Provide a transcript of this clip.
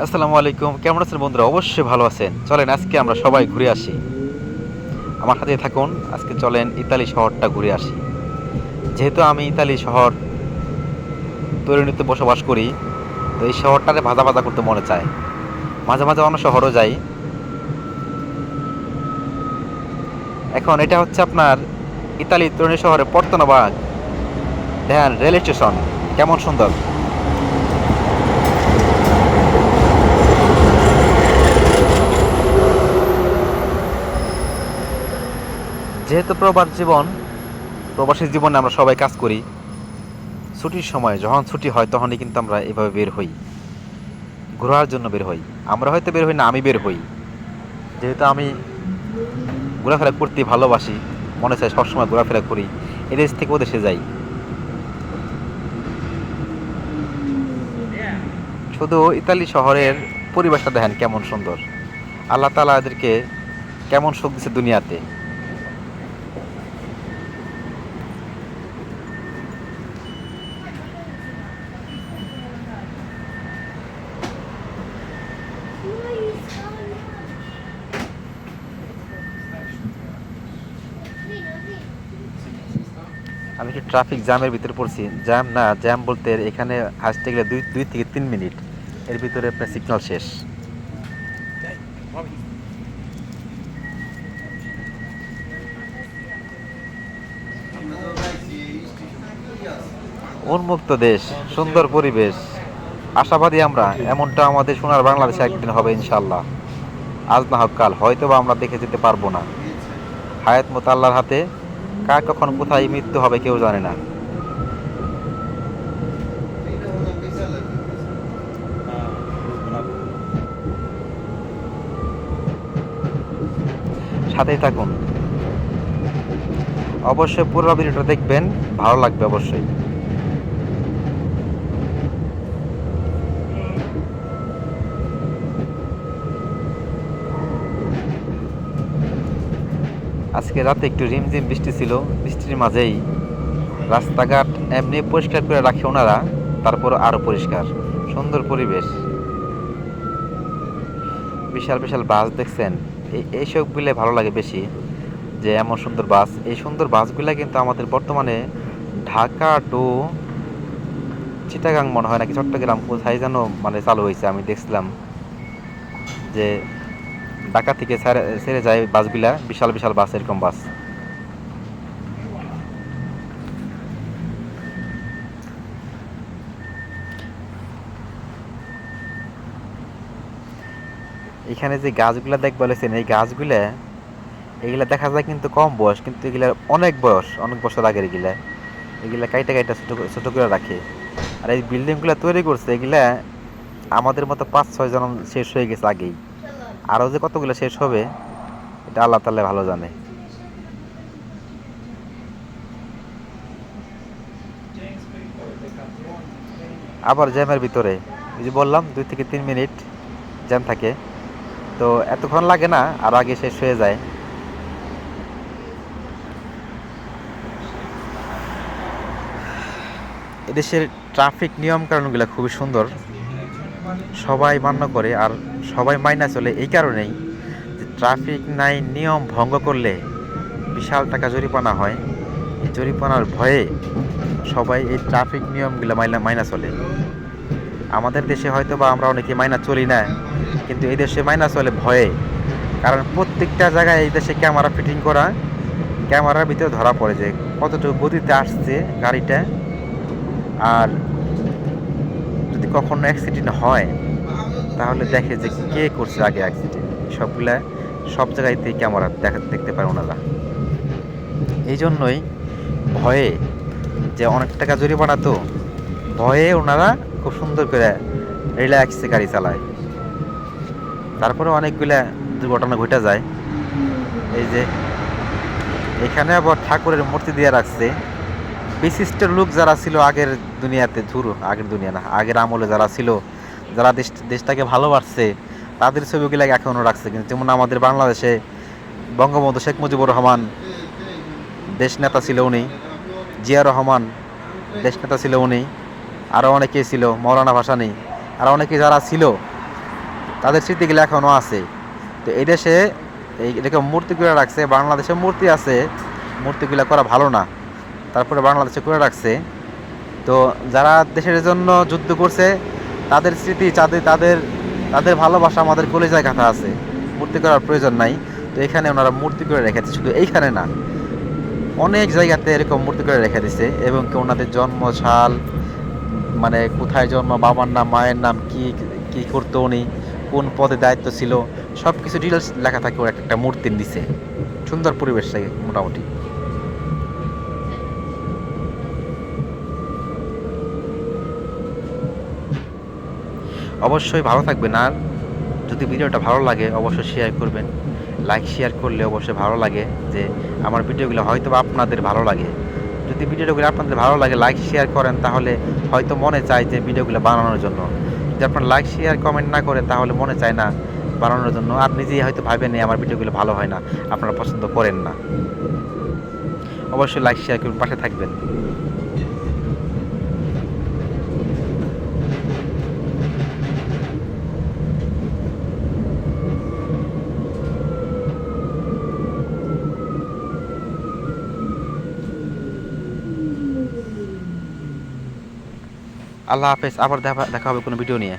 আসসালামু আলাইকুম। কেমন আছেন বন্ধুরা? অবশ্যই ভালো আছেন। চলেন, আজকে আমরা সবাই ঘুরে আসি। আমার সাথে থাকুন, আজকে চলেন ইতালি শহরটা ঘুরে আসি। যেহেতু আমি ইতালি শহর তৈরিতে বসবাস করি, তো এই শহরটারে ভাজা ভাজা করতে মনে চায়। মাঝে মাঝে অন্য শহরও যাই। এখন এটা হচ্ছে আপনার ইতালি তরুণী শহরে পর্তনবাগ দেখেন রেল স্টেশন। কেমন সুন্দর। যেহেতু প্রবাস জীবন, প্রবাসী জীবনে আমরা সবাই কাজ করি, ছুটির সময় যখন ছুটি হয় তখনই কিন্তু আমরা এভাবে বের হই। ঘোরার জন্য বের হই। আমরা হয়তো বের হই না, আমি বের হই। যেহেতু আমি ঘোরাফেরা করতে ভালোবাসি, মনে চায় সবসময় ঘোরাফেরা করি, এদেশ থেকে ওদেশে যাই। শুধু ইতালি শহরের পরিবেশটা দেখেন কেমন সুন্দর। আল্লাহ তালা এদেরকে কেমন সুখ দিচ্ছে দুনিয়াতে আমি একটু ট্রাফিক জ্যামের ভিতরে পড়ছি। জ্যাম না জ্যাম বলতে এখানে আসতে গেলে দুই দুই থেকে তিন মিনিট। এর ভিতরে আপনার সিগন্যাল শেষ। উন্মুক্ত দেশ, সুন্দর পরিবেশ। আশাবাদী আমরা, এমনটা আমাদের সোনার বাংলাদেশে একদিন হবে ইনশাল্লাহ আজ না হোক কাল হয়তো বা আমরা দেখে যেতে পারব না। হায়াত মোতাল্লার হাতে কার কখন কোথায় মৃত্যু হবে কেউ জানে না। সাথেই থাকুন। অবশ্যই পুরো ভিডিওটা দেখবেন, ভালো লাগবে অবশ্যই। আজকে রাতে একটু রিমঝিম বৃষ্টি ছিল। বৃষ্টির মাঝেই রাস্তাঘাট এমনি পরিষ্কার করে রাখে ওনারা, তারপর আরও পরিষ্কার। সুন্দর পরিবেশ। বিশাল বিশাল বাস দেখছেন? এই এইসবগুলো ভালো লাগে বেশি, যে এমন সুন্দর বাস। এই সুন্দর বাসগুলো কিন্তু আমাদের বর্তমানে ঢাকা টু চিটাগাং মনে হয় নাকি চট্টগ্রাম কোথায় যেন মানে চালু হয়েছে, আমি দেখছিলাম। যে ঢাকা থেকে ছেড়ে যায় বাসগুলা, বিশাল বিশাল বাস, এরকম বাস। এখানে যে গাছগুলা দেখ বলেছেন, এই গাছগুলা, এগুলা দেখা যায় কিন্তু কম বয়স, কিন্তু এগুলা অনেক বয়স, অনেক বছর আগের এগুলা। এগুলা কাইটা কাইটা ছোট ছোট করে রাখে। আর এই বিল্ডিংগুলো তৈরি করছে, এগুলা আমাদের মতো পাঁচ, ছয় জন শেষ হয়ে গেছে আগেই। আরও যে কতগুলো শেষ হবে, এটা আল্লাহ তাল্লাহ ভালো জানে। আবার জ্যামের ভিতরে, এই যে বললাম, দুই থেকে তিন মিনিট জ্যাম থাকে। তো এতক্ষণ লাগে না, আর আগে শেষ হয়ে যায়। এদেশের ট্রাফিক নিয়ম কানুনগুলো খুবই সুন্দর। সবাই মান্য করে আর সবাই মাইনা চলে এই কারণেই যে ট্রাফিক নাই, নিয়ম ভঙ্গ করলে বিশাল টাকা জরিমানা হয়। এই জরিমানার ভয়ে সবাই এই ট্রাফিক নিয়মগুলো মাইনা মাইনা চলে। আমাদের দেশে হয়তো বা আমরা অনেকে মাইনা চলি না, কিন্তু এই দেশে মাইনা চলে ভয়ে। কারণ প্রত্যেকটা জায়গায় এই দেশে ক্যামেরা ফিটিং করা, ক্যামেরার ভিতরে ধরা পড়ে যে কতটুকু গতিতে আসছে গাড়িটা। আর যদি কখনো অ্যাক্সিডেন্ট হয়, তাহলে দেখে যে কে করছে আগে অ্যাক্সিডেন্ট সবগুলা সব জায়গায়তে ক্যামেরা দেখা, দেখতে পারে ওনারা। এই জন্যই ভয়ে যে অনেক টাকা জরিমানা তো, ভয়ে ওনারা খুব সুন্দর করে রিল্যাক্সে গাড়ি চালায়। তারপরে অনেকগুলা দুর্ঘটনা ঘটে যায়। এই যে, এখানে আবার ঠাকুরের মূর্তি দিয়ে রাখছে। বিশিষ্ট লোক যারা ছিল আগের দুনিয়াতে, ধুর, আগের দুনিয়া না, আগের আমলে যারা ছিল, যারা দেশ, দেশটাকে ভালোবাসছে, তাদের ছবিগুলো এখনও রাখছে। কিন্তু যেমন আমাদের বাংলাদেশে বঙ্গবন্ধু শেখ মুজিবুর রহমান দেশ নেতা ছিল উনি, জিয়া রহমান দেশ নেতা ছিল উনি আরও অনেকেই ছিল, মৌলানা ভাসানি, আর অনেকে যারা ছিল, তাদের স্মৃতিগুলো এখনও আছে। তো এই দেশে এই এরকম মূর্তি করে রাখছে, বাংলাদেশে মূর্তি আছে, মূর্তিগুলো করা ভালো না। তারপরে বাংলাদেশে করে রাখছে। তো যারা দেশের জন্য যুদ্ধ করছে, তাদের স্মৃতি, তাদের তাদের তাদের ভালোবাসা আমাদের কলেজায় কাঁথা আছে। মূর্তি করার প্রয়োজন নাই। তো এখানে ওনারা মূর্তি করে রেখেছে। শুধু এইখানে না, অনেক জায়গাতে এরকম মূর্তি করে রেখে দিছে এবং কি ওনাদের জন্ম সাল মানে কোথায় জন্ম, বাবার নাম, মায়ের নাম, কি কি করতো উনি, কোন পদে দায়িত্ব ছিল সব কিছু ডিটেলস লেখা থাকে ওর একটা মূর্তি নিচে সুন্দর পরিবেশ লাগে মোটামুটি। অবশ্যই ভালো থাকবেন আর যদি ভিডিওটা ভালো লাগে, অবশ্যই শেয়ার করবেন। লাইক শেয়ার করলে অবশ্যই ভালো লাগে যে আমার ভিডিওগুলো হয়তো আপনাদের ভালো লাগে। যদি ভিডিওগুলো আপনাদের ভালো লাগে লাইক শেয়ার করেন তাহলে হয়তো মনে চায় যে ভিডিওগুলো বানানোর জন্য। যদি আপনার লাইক শেয়ার কমেন্ট না করেন তাহলে মনে চায় না বানানোর জন্য। আর নিজেই হয়তো ভাবেন "এই আমার ভিডিওগুলো ভালো হয় না, আপনারা পছন্দ করেন না। অবশ্যই লাইক শেয়ার করুন, পাশে থাকবেন। আল্লাহ হাফেজ আবার দেখা হবে কোনো ভিডিও নিয়ে।